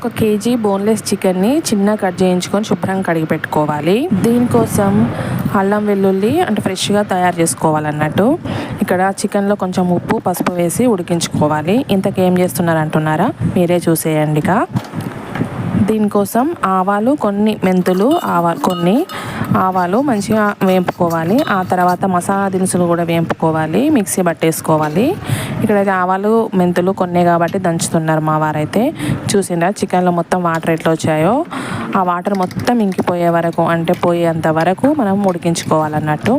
ఒక KG boneless చికెన్ని చిన్న కట్ చేయించుకొని శుభ్రంగా కడిగి పెట్టుకోవాలి. దీనికోసం అల్లం వెల్లుల్లి అంటే ఫ్రెష్గా తయారు చేసుకోవాలన్నట్టు. ఇక్కడ చికెన్లో కొంచెం ఉప్పు పసుపు వేసి ఉడికించుకోవాలి. ఇంతకేం చేస్తున్నారు అంటున్నారా మీరే చూసేయండి ఇక దీనికోసం ఆవాలు కొన్ని మెంతులు ఆవాలు కొన్ని ఆవాలు మంచిగా వేపుకోవాలి. ఆ తర్వాత మసాలా దినుసులు కూడా వేపుకోవాలి. మిక్సీ పట్టేసుకోవాలి. ఇక్కడైతే ఆవాలు మెంతులు కొన్ని కాబట్టి దంచుతున్నారు మా వారైతే. చూసిండ్రా? చికెన్లో మొత్తం వాటర్ ఎట్లా వచ్చాయో. ఆ వాటర్ మొత్తం ఇంకిపోయే వరకు అంటే పోయేంత వరకు మనం ఉడికించుకోవాలన్నట్టు.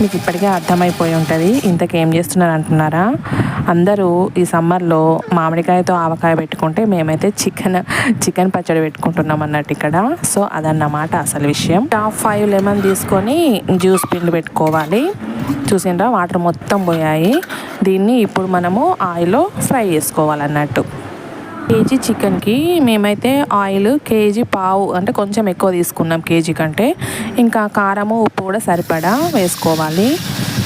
మీకు ఇప్పటికే అర్థమైపోయి ఉంటుంది. ఇంతకేం చేస్తున్నారు అంటున్నారా అందరూ ఈ సమ్మర్లో మామిడికాయతో ఆవకాయ పెట్టుకుంటే మేమైతే చికెన్ చికెన్ పచ్చడి పెట్టుకుంటున్నాం అన్నట్టు ఇక్కడ. సో అదన్నమాట అసలు విషయం. టాప్ ఫైవ్ లెమన్ తీసుకొని జ్యూస్ పిండి పెట్టుకోవాలి. చూసిండ్రా? వాటర్ మొత్తం పోయాయి. దీన్ని ఇప్పుడు మనము ఆయిల్లో ఫ్రై చేసుకోవాలన్నట్టు. కేజీ చికెన్కి మేమైతే ఆయిల్ కేజీ పావు అంటే కొంచెం ఎక్కువ తీసుకున్నాం కేజీ కంటే. ఇంకా కారము ఉప్పు కూడా సరిపడా వేసుకోవాలి.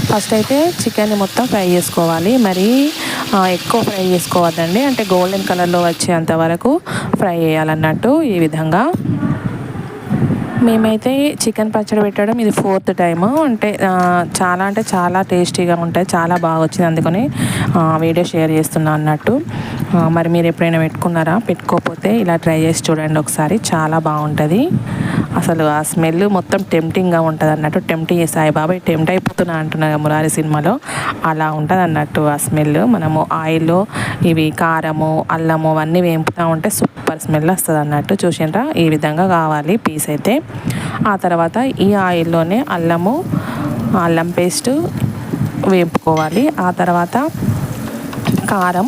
ఫస్ట్ అయితే చికెన్ని మొత్తం ఫ్రై చేసుకోవాలి. మరి ఎక్కువ ఫ్రై చేసుకోవద్దండి. అంటే గోల్డెన్ కలర్లో వచ్చేంత వరకు ఫ్రై చేయాలన్నట్టు ఈ విధంగా. మేమైతే చికెన్ పచ్చడి పెట్టడం ఇది ఫోర్త్ టైం అంటే చాలా అంటే చాలా టేస్టీగా ఉంటాయి. చాలా బాగా వచ్చింది అందుకని వీడియో షేర్ చేస్తున్నా అన్నట్టు. మరి మీరు ఎప్పుడైనా పెట్టుకున్నారా? పెట్టుకోకపోతే ఇలా ట్రై చేసి చూడండి ఒకసారి. చాలా బాగుంటుంది. అసలు ఆ స్మెల్ మొత్తం టెంప్టింగ్గా ఉంటుంది అన్నట్టు టెంప్టింగ్ సాయిబాబాయ్ టెంప్ట్ అయిపోతున్నా అంటున్నారు మురారి సినిమాలో. అలా ఉంటుంది అన్నట్టు ఆ స్మెల్. మనము ఆయిల్లో ఇవి కారము అల్లము అవన్నీ వేపుతూ ఉంటే సూపర్ స్మెల్ వస్తుంది అన్నట్టు చూసినరా ఈ విధంగా కావాలి పీస్ అయితే. ఆ తర్వాత ఈ ఆయిల్లోనే అల్లము అల్లం పేస్ట్ వేపుకోవాలి. ఆ తర్వాత కారం.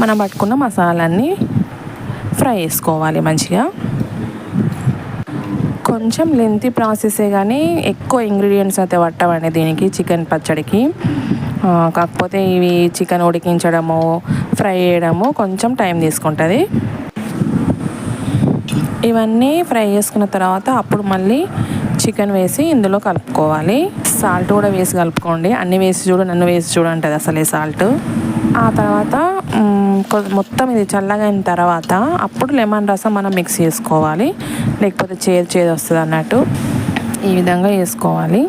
మనం పట్టుకున్న మసాలాన్ని ఫ్రై చేసుకోవాలి మంచిగా. కొంచెం లెంతీ ప్రాసెసే కానీ ఎక్కువ ఇంగ్రీడియంట్స్ అయితే పట్టవండి దీనికి చికెన్ పచ్చడికి. కాకపోతే ఇవి చికెన్ ఉడికించడము ఫ్రై చేయడము కొంచెం టైం తీసుకుంటుంది. ఇవన్నీ ఫ్రై చేసుకున్న తర్వాత అప్పుడు మళ్ళీ చికెన్ వేసి ఇందులో కలుపుకోవాలి. సాల్ట్ కూడా వేసి కలుపుకోండి. అన్ని వేసి చూడు నన్ను వేసి చూడు అంటుంది అసలే సాల్ట్. ఆ తర్వాత మొత్తం ఇది చల్లగా అయిన తర్వాత అప్పుడు లెమన్ రసం మనం మిక్స్ చేసుకోవాలి. లేకపోతే చేదు చేదు వస్తుంది అన్నట్టు ఈ విధంగా వేసుకోవాలి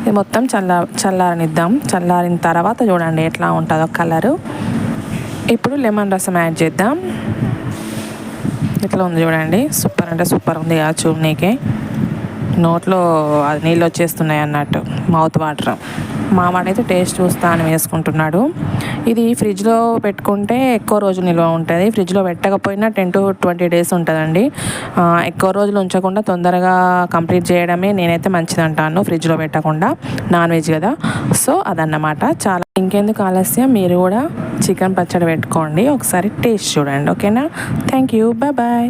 ఇది మొత్తం చల్ల చల్లారనిద్దాం. చల్లారిన తర్వాత చూడండి ఎట్లా ఉంటుందో కలరు. ఇప్పుడు లెమన్ రసం యాడ్ చేద్దాం. ఇట్లా ఉంది చూడండి. సూపర్ అంటే సూపర్ ఉంది కదా చూడనీకే. నోట్లో అది నీళ్ళు వచ్చేస్తున్నాయి అన్నట్టు. Mouth water. మావాడైతే టేస్ట్ చూస్తా అని వేసుకుంటున్నాడు. ఇది ఫ్రిడ్జ్లో పెట్టుకుంటే ఎక్కువ రోజులు నిల్వ ఉంటుంది. ఫ్రిడ్జ్లో పెట్టకపోయినా టెన్ టు ట్వంటీ డేస్ ఉంటుందండి. ఎక్కువ రోజులు ఉంచకుండా తొందరగా కంప్లీట్ చేయడమే నేనైతే మంచిది అంటాను ఫ్రిడ్జ్లో పెట్టకుండా. నాన్ వెజ్ కదా. సో అదన్నమాట. చాలా ఇంకెందుకు ఆలస్యం? మీరు కూడా చికెన్ పచ్చడి పెట్టుకోండి. ఒకసారి టేస్ట్ చూడండి. ఓకేనా? Thank you. Bye bye